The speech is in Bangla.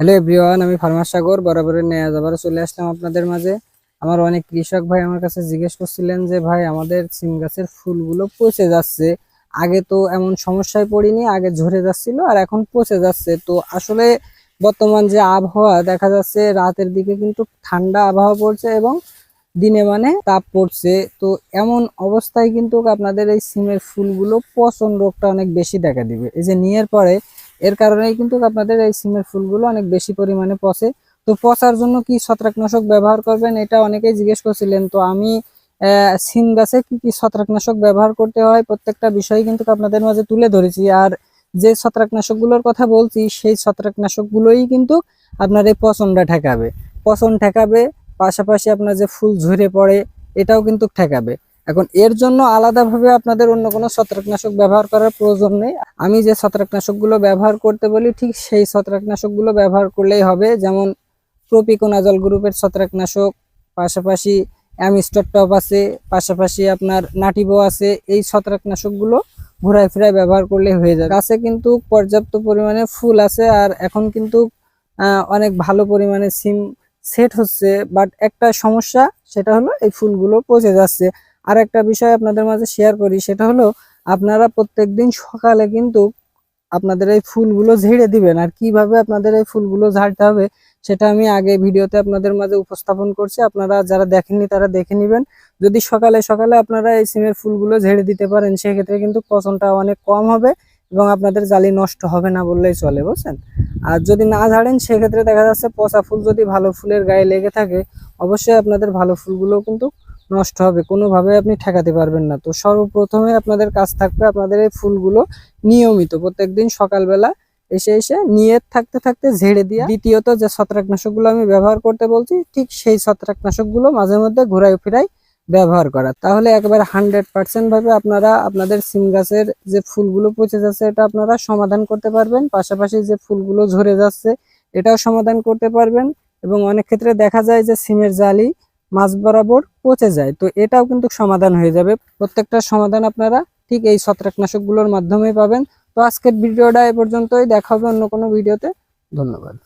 হ্যালো এভরিওয়ান, আমি ফার্মার সাগর, বরাবরের নেয়া যাবার চলে আসলাম আপনাদের মাঝে। আমার অনেক কৃষক ভাই আমার কাছে জিজ্ঞেস করছিলেন যে, ভাই, আমাদের সিম গাছের ফুলগুলো পচে যাচ্ছে। আগে তো এমন সমস্যায় পড়িনি, আগে ঝরে যাচ্ছিল আর এখন পচে যাচ্ছে। তো আসলে বর্তমান যে আবহাওয়া, দেখা যাচ্ছে রাতের দিকে কিন্তু ঠান্ডা আবহাওয়া পড়ছে এবং দিনে মানে তাপ পড়ছে। তো এমন অবস্থায় কিন্তু আপনাদের এই সিমের ফুলগুলো পচন রোগটা অনেক বেশি দেখা দিবে। এই যে নিয়ের পরে এর কারণেই কিন্তু আপনাদের এই সিমের ফুলগুলো অনেক বেশি পরিমাণে পচে। তো পচার জন্য কি ছত্রাকনাশক ব্যবহার করবেন এটা অনেকেই জিজ্ঞেস করছিলেন। তো আমি সিম গাছে কি কি ছত্রাকনাশক ব্যবহার করতে হয় প্রত্যেকটা বিষয় কিন্তু আপনাদের মাঝে তুলে ধরেছি। আর যে ছত্রাকনাশকগুলোর কথা বলছি, সেই ছত্রাকনাশকগুলোই কিন্তু আপনার এই পচনটা ঠেকাবে। পচন ঠেকাবে, পাশাপাশি আপনার যে ফুল ঝরে পড়ে, এটাও কিন্তু ঠেকাবে। এখন এর জন্য আলাদাভাবে আপনাদের অন্য কোনো ছত্রাকনাশক ব্যবহার করার প্রয়োজন নেই। আমি যে ছত্রাকনাশকগুলো ব্যবহার করতে বলি, ঠিক সেই ছত্রাকনাশকগুলো ব্যবহার করলেই হবে। যেমন প্রোপিকোনাজল গ্রুপের ছত্রাকনাশক, পাশাপাশি অ্যামিস্টার টপ আছে, পাশাপাশি আপনার নাটিবো আছে। এই ছত্রাকনাশকগুলো ঘুরায় ফিরায় ব্যবহার করলে হয়ে যায় গাছে কিন্তু পর্যাপ্ত পরিমাণে ফুল আছে আর এখন কিন্তু অনেক ভালো পরিমাণে সিম সেট হচ্ছে। বাট একটা সমস্যা, সেটা হলো এই ফুলগুলো পচে যাচ্ছে। আর একটা বিষয় আপনাদের মাঝে শেয়ার করি, সেটা হলো আপনারা প্রত্যেকদিন সকালে কিন্তু আপনাদের এই ফুলগুলো ঝেড়ে দিবেন। আর কীভাবে আপনাদের এই ফুলগুলো ঝাড়তে হবে, সেটা আমি আগে ভিডিওতে আপনাদের মাঝে উপস্থাপন করছি। আপনারা যারা দেখেননি তারা দেখে নেবেন। যদি সকালে সকালে আপনারা এই সিমের ফুলগুলো ঝেড়ে দিতে পারেন, সেক্ষেত্রে কিন্তু পচনটা অনেক কম হবে এবং আপনাদের জালি নষ্ট হবে না বললেই চলে, বুঝছেন? আর যদি না ঝাড়েন, সেক্ষেত্রে দেখা যাচ্ছে পচা ফুল যদি ভালো ফুলের গায়ে লেগে থাকে, অবশ্যই আপনাদের ভালো ফুলগুলো কিন্তু নষ্ট হবে, কোনোভাবে আপনি ঠেকাতে পারবেন না। তো সর্বপ্রথমে আপনাদের কাজ থাকবে আপনাদের এই ফুলগুলো নিয়মিত, প্রত্যেকদিন সকালবেলা এসে এসে নিয়ে থাকতে থাকতে ঝেড়ে দিয়ে, দ্বিতীয়ত যে ছত্রাকনাশকগুলো আমি ব্যবহার করতে বলছি, ঠিক সেই ছত্রাকনাশকগুলো মাঝে মধ্যে ঘুরাই ফিরাই ব্যবহার করা। তাহলে একেবারে হান্ড্রেড পার্সেন্ট ভাবে আপনারা আপনাদের সিম গাছের যে ফুলগুলো পচে যাচ্ছে, এটা আপনারা সমাধান করতে পারবেন। পাশাপাশি যে ফুলগুলো ঝরে যাচ্ছে, এটাও সমাধান করতে পারবেন। এবং অনেক ক্ষেত্রে দেখা যায় যে সিমের জালি মাছ বরাবর পচে যায়। তো এটাও কিন্তু সমাধান হয়ে যাবে। প্রত্যেকটা সমাধান আপনারা ঠিক এই ছত্রাকনাশকগুলোর মাধ্যমে পাবেন। তো আজকের ভিডিওটা এ পর্যন্তই। দেখা হবে অন্য কোনো ভিডিওতে। ধন্যবাদ।